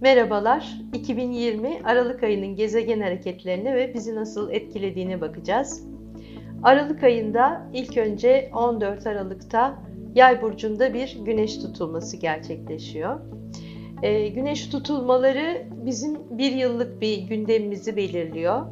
Merhabalar. 2020 Aralık ayının gezegen hareketlerine ve bizi nasıl etkilediğine bakacağız. Aralık ayında ilk önce 14 Aralık'ta Yay burcunda bir güneş tutulması gerçekleşiyor. Ee, güneş tutulmaları bizim bir yıllık bir gündemimizi belirliyor.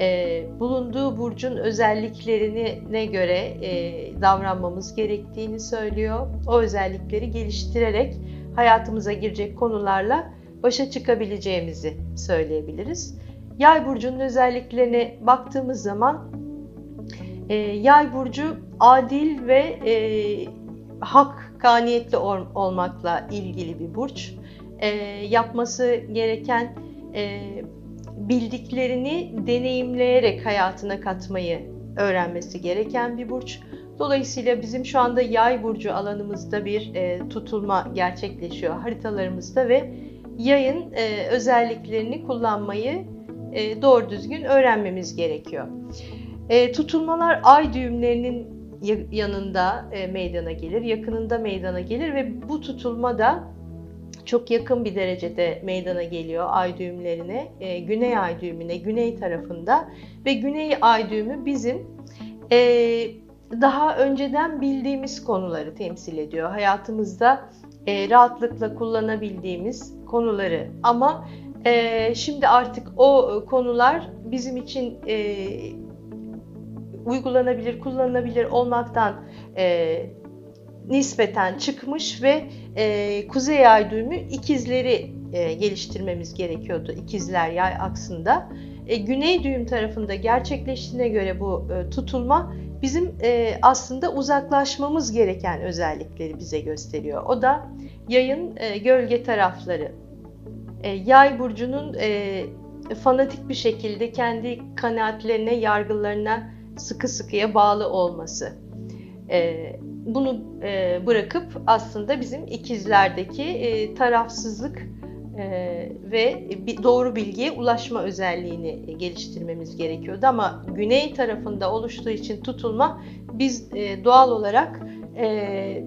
Ee, bulunduğu burcun özelliklerine göre e, davranmamız gerektiğini söylüyor. O özellikleri geliştirerek hayatımıza girecek konularla başa çıkabileceğimizi söyleyebiliriz. Yay burcunun özelliklerine baktığımız zaman e, yay burcu adil ve e, hakkaniyetli ol, olmakla ilgili bir burç. E, yapması gereken e, bildiklerini deneyimleyerek hayatına katmayı öğrenmesi gereken bir burç. Dolayısıyla bizim şu anda yay burcu alanımızda bir e, tutulma gerçekleşiyor haritalarımızda ve yayın e, özelliklerini kullanmayı e, doğru düzgün öğrenmemiz gerekiyor. E, tutulmalar ay düğümlerinin yanında e, meydana gelir, yakınında meydana gelir ve bu tutulma da çok yakın bir derecede meydana geliyor ay düğümlerine, e, güney ay düğümüne, güney tarafında ve güney ay düğümü bizim e, daha önceden bildiğimiz konuları temsil ediyor. Hayatımızda e, rahatlıkla kullanabildiğimiz konuları ama e, şimdi artık o konular bizim için e, uygulanabilir, kullanılabilir olmaktan e, nispeten çıkmış ve e, Kuzey Ay düğümü ikizleri e, geliştirmemiz gerekiyordu ikizler yay aksında. E, Güney düğüm tarafında gerçekleştiğine göre bu e, tutulma bizim e, aslında uzaklaşmamız gereken özellikleri bize gösteriyor. O da yayın e, gölge tarafları. E, yay burcunun e, fanatik bir şekilde kendi kanaatlerine, yargılarına sıkı sıkıya bağlı olması. E, bunu e, bırakıp aslında bizim ikizlerdeki e, tarafsızlık ve doğru bilgiye ulaşma özelliğini geliştirmemiz gerekiyordu. Ama güney tarafında oluştuğu için tutulma biz e, doğal olarak e,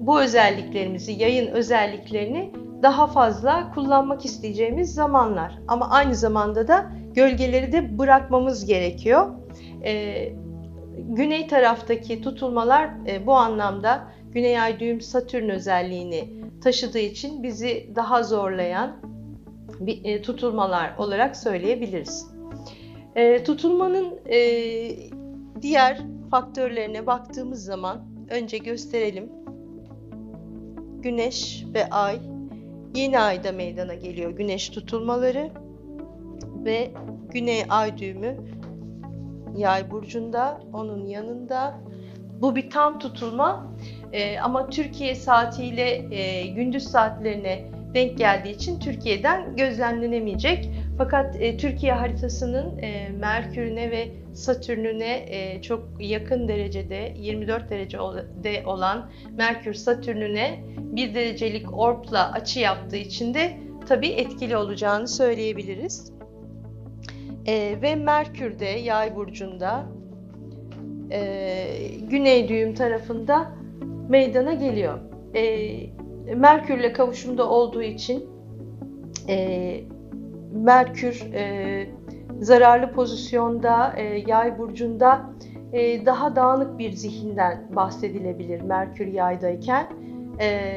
bu özelliklerimizi, yayın özelliklerini daha fazla kullanmak isteyeceğimiz zamanlar. Ama aynı zamanda da gölgeleri de bırakmamız gerekiyor. Güney taraftaki tutulmalar bu anlamda Güney Ay düğüm Satürn özelliğini taşıdığı için bizi daha zorlayan bir, e, tutulmalar olarak söyleyebiliriz. E, tutulmanın e, diğer faktörlerine baktığımız zaman önce gösterelim. Güneş ve Ay yeni ayda meydana geliyor güneş tutulmaları ve Güney Ay düğümü Yay burcunda, onun yanında. Bu bir tam tutulma e, ama Türkiye saatiyle e, gündüz saatlerine denk geldiği için Türkiye'den gözlemlenemeyecek. Fakat e, Türkiye haritasının e, Merkür'üne ve Satürn'üne e, çok yakın derecede 24 derecede olan Merkür Satürn'üne bir derecelik orpla açı yaptığı için de tabii etkili olacağını söyleyebiliriz. E, ve Merkür de Yay burcunda e, Güney düğüm tarafında meydana geliyor. E, Merkürle kavuşumda olduğu için e, Merkür e, zararlı pozisyonda e, Yay burcunda e, daha dağınık bir zihinden bahsedilebilir Merkür Yay'dayken. E,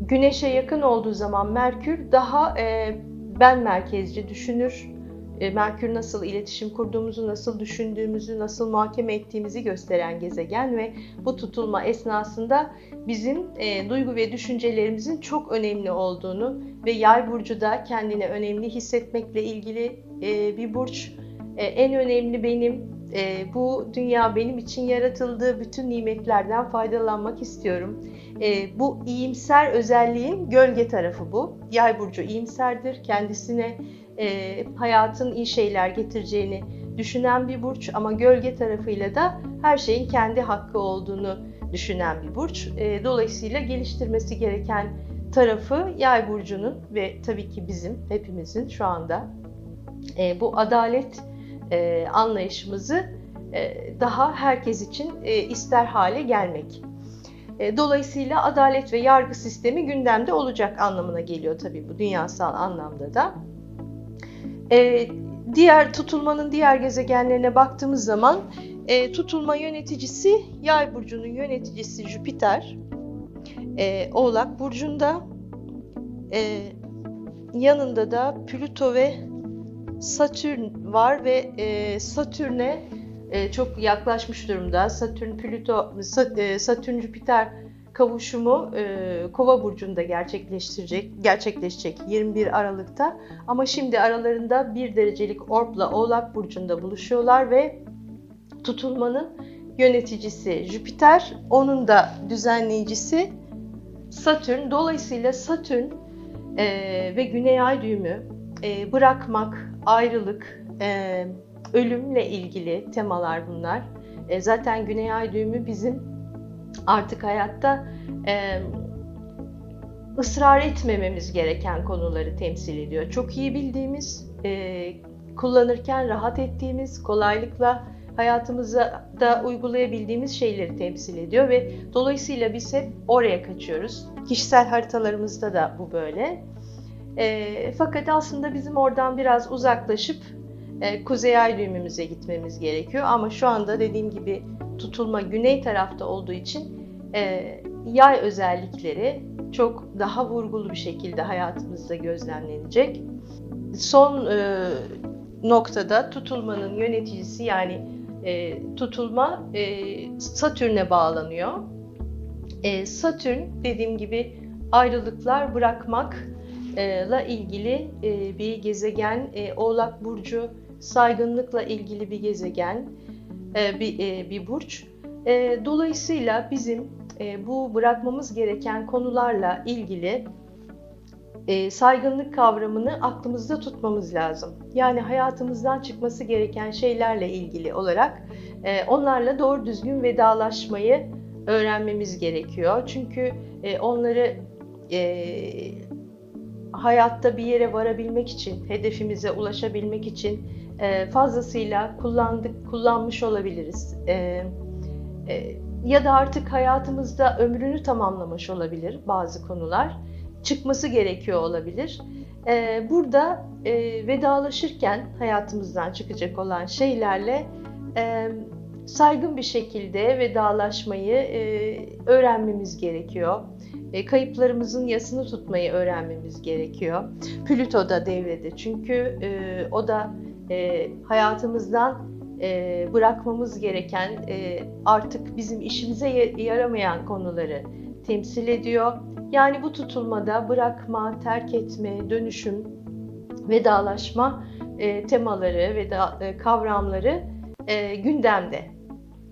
Güneşe yakın olduğu zaman Merkür daha e, ben merkezci düşünür, Merkür nasıl iletişim kurduğumuzu, nasıl düşündüğümüzü, nasıl muhakeme ettiğimizi gösteren gezegen ve bu tutulma esnasında bizim e, duygu ve düşüncelerimizin çok önemli olduğunu ve yay burcu da kendini önemli hissetmekle ilgili e, bir burç. E, en önemli benim, e, bu dünya benim için yaratıldığı bütün nimetlerden faydalanmak istiyorum. E, bu iyimser özelliğin gölge tarafı bu. Yay burcu iyimserdir, kendisine e, hayatın iyi şeyler getireceğini düşünen bir burç ama gölge tarafıyla da her şeyin kendi hakkı olduğunu düşünen bir burç. E, dolayısıyla geliştirmesi gereken tarafı yay burcunun ve tabii ki bizim hepimizin şu anda e, bu adalet e, anlayışımızı e, daha herkes için e, ister hale gelmek. E, dolayısıyla adalet ve yargı sistemi gündemde olacak anlamına geliyor tabii bu dünyasal anlamda da. E, diğer tutulmanın diğer gezegenlerine baktığımız zaman e, tutulma yöneticisi Yay burcunun yöneticisi Jüpiter. E, Oğlak burcunda. E, yanında da Plüto ve Satürn var ve e, Satürn'e e, çok yaklaşmış durumda. Satürn Plüto e, Satürn Jüpiter kavuşumu e, Kova burcunda gerçekleştirecek gerçekleşecek 21 Aralık'ta. Ama şimdi aralarında bir derecelik Orp'la Oğlak burcunda buluşuyorlar ve tutulmanın yöneticisi Jüpiter, onun da düzenleyicisi Satürn. Dolayısıyla Satürn e, ve Güney Ay düğümü e, bırakmak, ayrılık, e, ölümle ilgili temalar bunlar. E, zaten Güney Ay düğümü bizim artık hayatta e, ısrar etmememiz gereken konuları temsil ediyor. Çok iyi bildiğimiz, e, kullanırken rahat ettiğimiz, kolaylıkla hayatımıza da uygulayabildiğimiz şeyleri temsil ediyor ve dolayısıyla biz hep oraya kaçıyoruz. Kişisel haritalarımızda da bu böyle. E, fakat aslında bizim oradan biraz uzaklaşıp e, kuzey ay düğümümüze gitmemiz gerekiyor. Ama şu anda dediğim gibi tutulma güney tarafta olduğu için e, yay özellikleri çok daha vurgulu bir şekilde hayatımızda gözlemlenecek. Son e, noktada tutulmanın yöneticisi yani e, tutulma e, Satürn'e bağlanıyor. E, Satürn dediğim gibi ayrılıklar bırakmakla ilgili e, bir gezegen. E, Oğlak Burcu saygınlıkla ilgili bir gezegen, e, bir, e, bir burç. E, dolayısıyla bizim bu bırakmamız gereken konularla ilgili saygınlık kavramını aklımızda tutmamız lazım. Yani hayatımızdan çıkması gereken şeylerle ilgili olarak onlarla doğru düzgün vedalaşmayı öğrenmemiz gerekiyor. Çünkü onları hayatta bir yere varabilmek için, hedefimize ulaşabilmek için fazlasıyla kullandık, kullanmış olabiliriz. E, e, ya da artık hayatımızda ömrünü tamamlamış olabilir bazı konular çıkması gerekiyor olabilir. Ee, burada e, vedalaşırken hayatımızdan çıkacak olan şeylerle e, saygın bir şekilde vedalaşmayı öğrenmemiz gerekiyor. Kayıplarımızın yasını tutmayı öğrenmemiz gerekiyor. Plüto da devrede çünkü o da hayatımızdan bırakmamız gereken artık bizim işimize yaramayan konuları temsil ediyor yani bu tutulmada bırakma, terk etme, dönüşüm, vedalaşma e, temaları ve e, kavramları e, gündemde.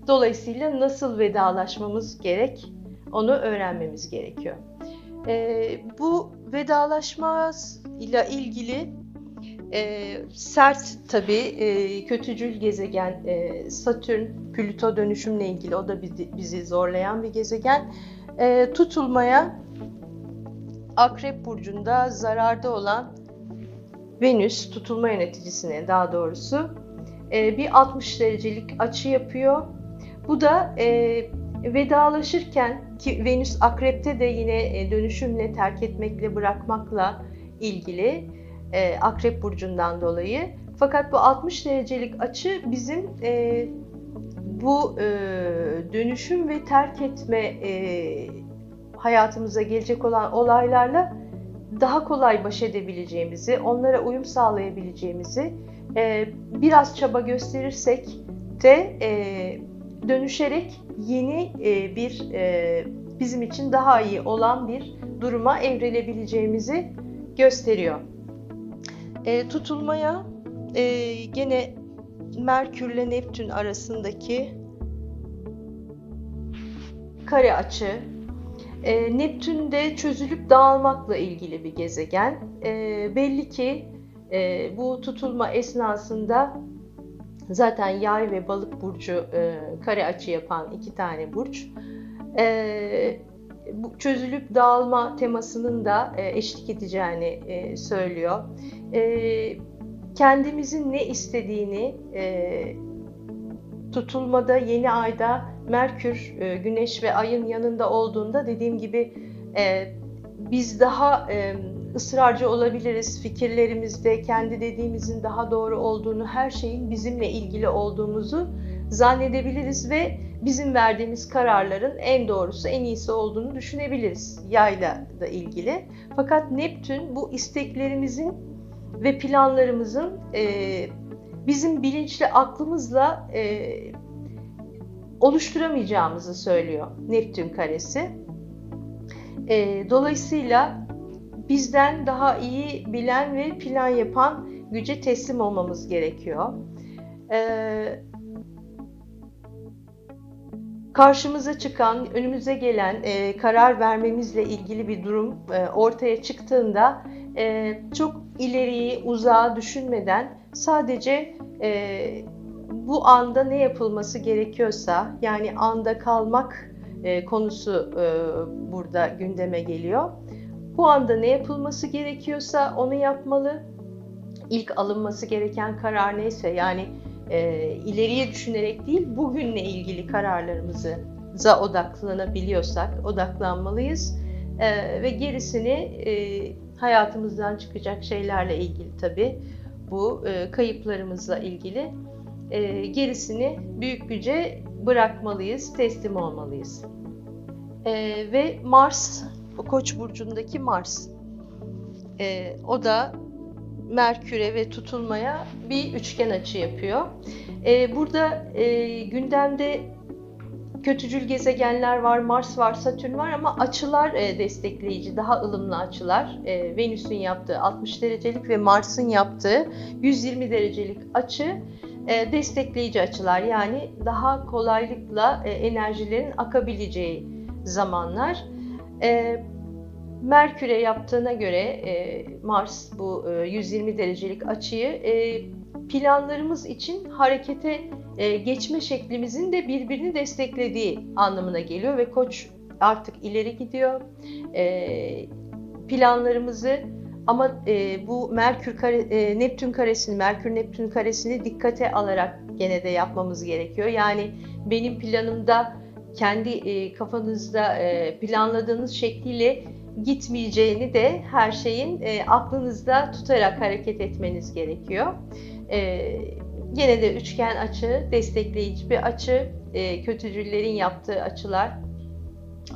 Dolayısıyla nasıl vedalaşmamız gerek onu öğrenmemiz gerekiyor. E, bu vedalaşma ile ilgili e, sert tabii e, kötücül gezegen e, Satürn, Plüto dönüşümle ilgili o da bizi, zorlayan bir gezegen. E, tutulmaya Akrep burcunda zararda olan Venüs tutulma yöneticisine daha doğrusu e, bir 60 derecelik açı yapıyor. Bu da e, vedalaşırken ki Venüs akrepte de yine e, dönüşümle terk etmekle bırakmakla ilgili akrep burcundan dolayı. Fakat bu 60 derecelik açı bizim bu dönüşüm ve terk etme hayatımıza gelecek olan olaylarla daha kolay baş edebileceğimizi, onlara uyum sağlayabileceğimizi e, biraz çaba gösterirsek de e, dönüşerek yeni e, bir e, bizim için daha iyi olan bir duruma evrilebileceğimizi gösteriyor. E, tutulmaya e, gene Merkürle Neptün arasındaki kare açı e, Neptün de çözülüp dağılmakla ilgili bir gezegen. E, belli ki e, bu tutulma esnasında zaten yay ve balık burcu e, kare açı yapan iki tane burç. E, bu çözülüp dağılma temasının da e, eşlik edeceğini e, söylüyor. E, kendimizin ne istediğini tutulmada yeni ayda Merkür, Güneş ve Ay'ın yanında olduğunda dediğim gibi biz daha ısrarcı olabiliriz. Fikirlerimizde kendi dediğimizin daha doğru olduğunu, her şeyin bizimle ilgili olduğumuzu zannedebiliriz ve bizim verdiğimiz kararların en doğrusu, en iyisi olduğunu düşünebiliriz yayla da ilgili. Fakat Neptün bu isteklerimizin ve planlarımızın e, bizim bilinçli aklımızla e, oluşturamayacağımızı söylüyor Neptün karesi. E, dolayısıyla bizden daha iyi bilen ve plan yapan güce teslim olmamız gerekiyor. E, karşımıza çıkan, önümüze gelen e, karar vermemizle ilgili bir durum e, ortaya çıktığında e, çok ileriyi, uzağa düşünmeden sadece e, bu anda ne yapılması gerekiyorsa, yani anda kalmak e, konusu e, burada gündeme geliyor. Bu anda ne yapılması gerekiyorsa onu yapmalı. İlk alınması gereken karar neyse, yani e, ileriye düşünerek değil, bugünle ilgili kararlarımızı za odaklanabiliyorsak odaklanmalıyız. E, ve gerisini e, hayatımızdan çıkacak şeylerle ilgili tabii bu e, kayıplarımızla ilgili e, gerisini büyük güce bırakmalıyız, teslim olmalıyız. E, ve Mars, Koç burcundaki Mars, e, o da Merkür'e ve tutulmaya bir üçgen açı yapıyor. Ee, burada e, gündemde kötücül gezegenler var, Mars var, Satürn var ama açılar e, destekleyici, daha ılımlı açılar. E, Venüs'ün yaptığı 60 derecelik ve Mars'ın yaptığı 120 derecelik açı e, destekleyici açılar. Yani daha kolaylıkla e, enerjilerin akabileceği zamanlar. E, Merkür'e yaptığına göre e, Mars bu e, 120 derecelik açıyı e, planlarımız için harekete e, geçme şeklimizin de birbirini desteklediği anlamına geliyor ve Koç artık ileri gidiyor. E, planlarımızı ama e, bu Merkür kare, e, Neptün karesini, Merkür Neptün karesini dikkate alarak gene de yapmamız gerekiyor. Yani benim planımda kendi e, kafanızda e, planladığınız şekliyle gitmeyeceğini de her şeyin e, aklınızda tutarak hareket etmeniz gerekiyor. E, gene de üçgen açı, destekleyici bir açı, e, kötücüllerin yaptığı açılar,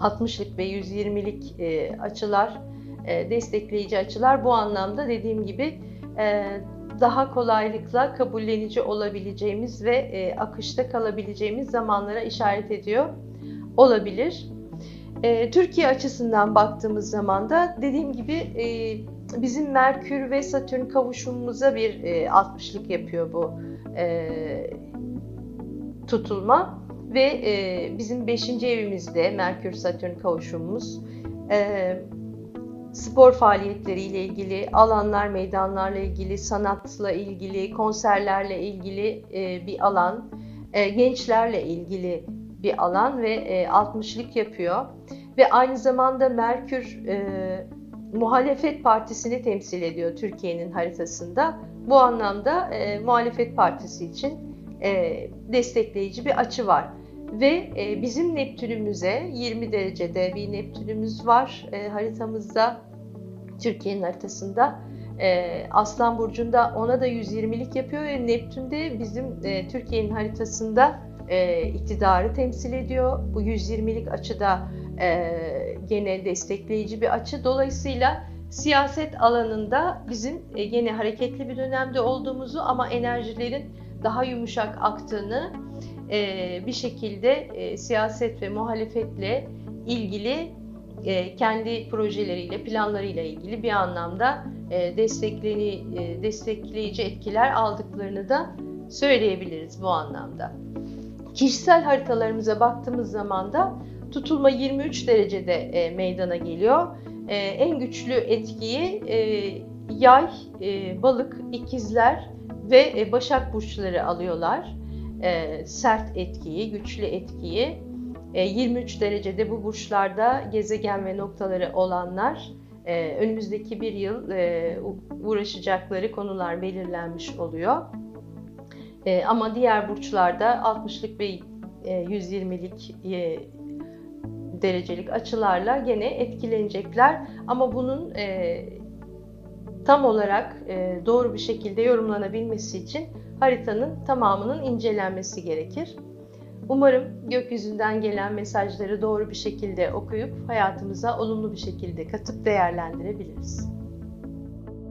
60'lık ve 120'lik e, açılar, e, destekleyici açılar bu anlamda dediğim gibi e, daha kolaylıkla kabullenici olabileceğimiz ve e, akışta kalabileceğimiz zamanlara işaret ediyor olabilir. E, Türkiye açısından baktığımız zaman da dediğim gibi e, bizim Merkür ve Satürn kavuşumumuza bir e, 60'lık yapıyor bu e, tutulma ve e, bizim 5. evimizde Merkür Satürn kavuşumumuz e, spor faaliyetleriyle ilgili, alanlar, meydanlarla ilgili, sanatla ilgili, konserlerle ilgili e, bir alan, e, gençlerle ilgili bir alan ve e, 60'lık yapıyor. Ve aynı zamanda Merkür e, muhalefet partisini temsil ediyor Türkiye'nin haritasında. Bu anlamda e, muhalefet partisi için e, destekleyici bir açı var. Ve e, bizim Neptünümüze 20 derecede bir Neptünümüz var e, haritamızda, Türkiye'nin haritasında. E, Aslan Burcu'nda ona da 120'lik yapıyor ve Neptün de bizim e, Türkiye'nin haritasında e, iktidarı temsil ediyor. Bu 120'lik açıda e, gene destekleyici bir açı. Dolayısıyla siyaset alanında bizim e, gene hareketli bir dönemde olduğumuzu ama enerjilerin daha yumuşak aktığını e, bir şekilde e, siyaset ve muhalefetle ilgili e, kendi projeleriyle, planlarıyla ilgili bir anlamda e, destekleni, e, destekleyici etkiler aldıklarını da söyleyebiliriz bu anlamda. Kişisel haritalarımıza baktığımız zaman da tutulma 23 derecede e, meydana geliyor. E, en güçlü etkiyi e, yay, e, balık, ikizler ve e, başak burçları alıyorlar. E, sert etkiyi, güçlü etkiyi. E, 23 derecede bu burçlarda gezegen ve noktaları olanlar e, önümüzdeki bir yıl e, uğraşacakları konular belirlenmiş oluyor. E, ama diğer burçlarda 60'lık ve e, 120'lik e, derecelik açılarla gene etkilenecekler. Ama bunun e, tam olarak e, doğru bir şekilde yorumlanabilmesi için haritanın tamamının incelenmesi gerekir. Umarım gökyüzünden gelen mesajları doğru bir şekilde okuyup hayatımıza olumlu bir şekilde katıp değerlendirebiliriz.